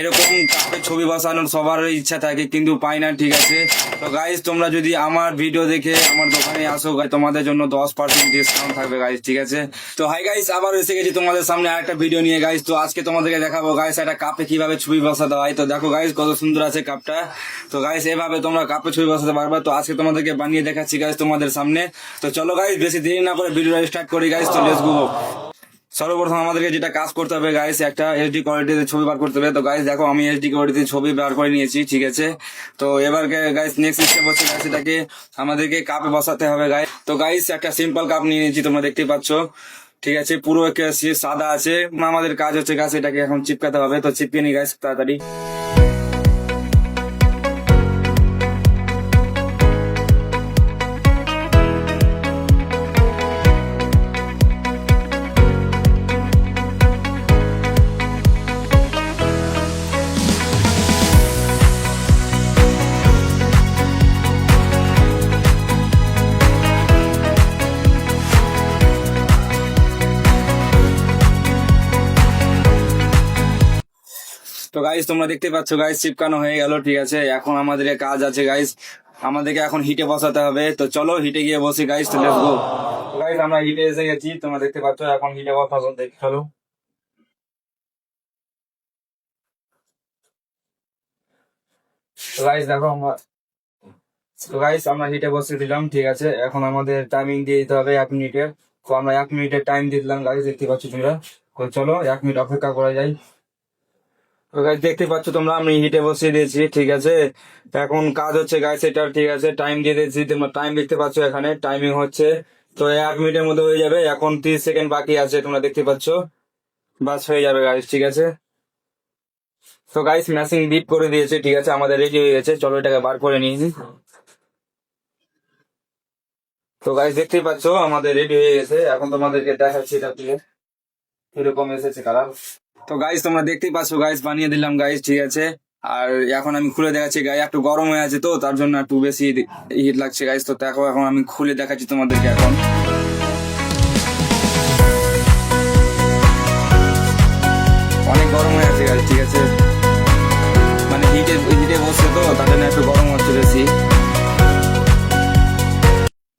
এরকম ছবি বসানোর সবার ইচ্ছা থাকে, কিন্তু পাই না, ঠিক আছে? তো গাইজ তোমরা যদি আমার ভিডিও দেখে আমার দোকানে আসো তোমাদের জন্য দশ পার্সেন্ট ডিসকাউন্ট থাকবে গাইজ ঠিক আছে? তো হাই গাইজ আবার এসে গেছি তোমাদের সামনে আরেকটা ভিডিও নিয়ে গাইজ তো আজকে তোমাদেরকে দেখাবো গাইজ একটা কাপে কীভাবে ছবি বসাতে হয়। তো দেখো গাইজ কত সুন্দর আছে কাপটা তো গাইজ এভাবে তোমরা কাপে ছবি বসাতে পারবে। তো আজকে তোমাদেরকে বানিয়ে দেখাচ্ছি গাইজ তোমাদের সামনে। তো চলো গাইজ বেশি দেরি না করে ভিডিওটা স্টার্ট করি গাইজ তো লেটস গো সর্বপ্রথম আমাদেরকে যেটা কাজ করতে হবে গাইস একটা এইচডি কোয়ালিটিতে ছবি বার করতে হবে। তো গাইস দেখো, আমি এইচডি কোয়ালিটিতে ছবি বার করে নিয়েছি, ঠিক আছে? তো, এবার গাইস নেক্সট স্টেপ হচ্ছে গাইস এটাকে আমাদেরকে কাপে বসাতে হবে গাইস তো গাইস একটা সিম্পল কাপ নিয়ে নিয়েছি, তোমরা দেখতে পাচ্ছ। ঠিক আছে, পুরো একটা সাদা আছে। আমাদের কাজ হচ্ছে গাছ এটাকে এখন চিপকাতে হবে। তো চিপকে নি গাইস তাড়াতাড়ি। তো গাইস তোমরা দেখতে পাচ্ছ গাইস চিপকানো হয়ে গেল, ঠিক আছে? এখন আমাদের কাজ আছে গাইস আমাদেরকে এখন হিটে বসাতে হবে। তো চলো, হিটে গিয়ে বসি গাইস তো লেটস গো গাইস আমরা হিটে এসে গেছি, তোমরা দেখতে পাচ্ছ, এখন হিটে বসাবো, দেখ চলো। গাইস দেখো আমরা তো আমরা হিটে বসে দিলাম, ঠিক আছে? এখন আমাদের টাইমিং দিয়ে দিতে হবে এক মিনিটের। তো আমরা এক মিনিটের টাইম দিয়ে দিলাম গাইস দেখতে পাচ্ছ তোমরা? তো চলো, এক মিনিট অপেক্ষা করা যায়। দেখতে পাচ্ছ তোমরা, আমি হিটে বসিয়ে দিয়েছি, ঠিক আছে? এখন কাজ হচ্ছে গাইস এটার ঠিক আছে? টাইম দিয়ে দিয়েছি, তোমরা টাইম দেখতে পাচ্ছ এখানে টাইমিং হচ্ছে। তো এক মিনিটের মধ্যে হয়ে যাবে, এখন তিরিশ সেকেন্ড বাকি আছে, তোমরা দেখতে পাচ্ছ। বাস হয়ে যাবে গাইস ঠিক আছে? তো গাইস ম্যাসিং বিট করে দিয়েছে, ঠিক আছে? আমাদের রেডি হয়ে গেছে, চলো এটাকে বার করে নিয়ে। তো গাইস দেখতেই পাচ্ছ, আমাদের রেডি হয়ে গেছে, এখন তোমাদেরকে দেখাচ্ছি এটা তুলে কীরকম এসেছে কালার তো গাইস তোমরা দেখতেই পাচ্ছ গাইস বানিয়ে দিলাম গাইস ঠিক আছে? আর এখন আমি খুলে দেখাচ্ছি গাই একটু গরম হয়ে আছে তো, তার জন্য একটু বেশি হিট লাগছে গাইস তো দেখো, এখন আমি খুলে দেখাচ্ছি তোমাদেরকে এখন।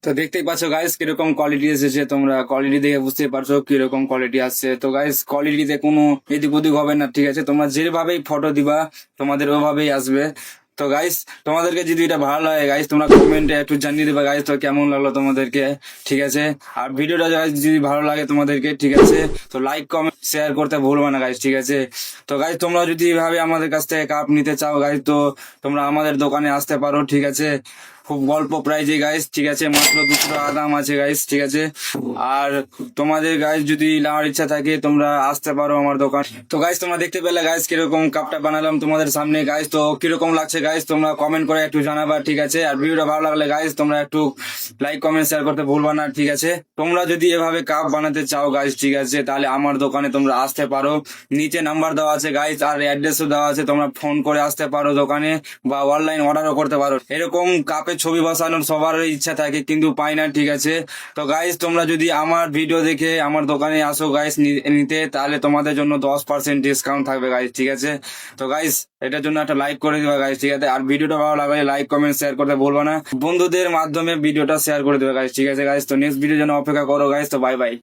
তো দেখতেই পাচ্ছ গাইস কীরকম কোয়ালিটি এসেছে। তোমরা কোয়ালিটি দেখে বুঝতে পারছ কীরকম কোয়ালিটি আসছে। তো গাইস কোয়ালিটিতে কোনো এদিক ওদিক হবে না, ঠিক আছে? তোমরা যেভাবেই ফটো দিবা, তোমাদের ওভাবেই আসবে। তো গাইস তোমাদেরকে যদি এটা ভালো লাগে গাইস তোমরা কমেন্টে একটু জানিয়ে দেবে গাইস তো কেমন লাগল তোমাদেরকে, ঠিক আছে? আর ভিডিওটা যদি ভালো লাগে তোমাদেরকে, ঠিক আছে? তো লাইক কমেন্ট শেয়ার করতে ভুলবে না গাইস ঠিক আছে? তো গাইস তোমরা যদি এভাবে আমাদের কাছ থেকে কাপ নিতে চাও গাইস তো তোমরা আমাদের দোকানে আসতে পারো, ঠিক আছে? খুব অল্প প্রাইজে গাইস ঠিক আছে, মাত্র দুশো টাকা দাম আছে গাইস ঠিক আছে। আর তোমাদের গাইস যদি নেওয়ার ইচ্ছা থাকে, তোমরা আসতে পারো আমার দোকান। তো গাইস তোমরা দেখতে পেলে গাইস কীরকম কাপটা বানালাম তোমাদের সামনে। গাইস তো কীরকম লাগছে গাইস তোমরা কমেন্ট করে একটু জানাবা, ঠিক আছে। আর ভিডিওটা ভালো লাগলে গাইস তোমরা একটু লাইক কমেন্ট শেয়ার করতে ভুলবা না, ঠিক আছে। তোমরা যদি এভাবে কাপ বানাতে চাও গাইস ঠিক আছে, তাহলে আমার দোকানে তোমরা আসতে পারো। নিচে নাম্বার দেওয়া আছে গাইস আর অ্যাড্রেসও দেওয়া আছে, তোমরা ফোন করে আসতে পারো দোকানে বা অনলাইন অর্ডারও করতে পারো। এরকম কাপে ছবি বসানোর সবার ইচ্ছা থাকে, কিন্তু পাই না, ঠিক আছে? তো গাইস তোমরা যদি আমার ভিডিও দেখে আমার দোকানে আসো গাইস নিতে, তাহলে তোমাদের জন্য দশ পার্সেন্ট ডিসকাউন্ট থাকবে গাইস ঠিক আছে? তো গাইস এটার জন্য একটা লাইক করে দিবা গাইস ঠিক আছে? আর ভিডিওটা ভালো লাগলে লাইক কমেন্ট শেয়ার করতে বলব না। বন্ধুদের মাধ্যমে ভিডিওটা শেয়ার করে দেবে গাইস ঠিক আছে গাইস তো নেক্সট ভিডিও জন্য অপেক্ষা করো গাইস তো বাই বাই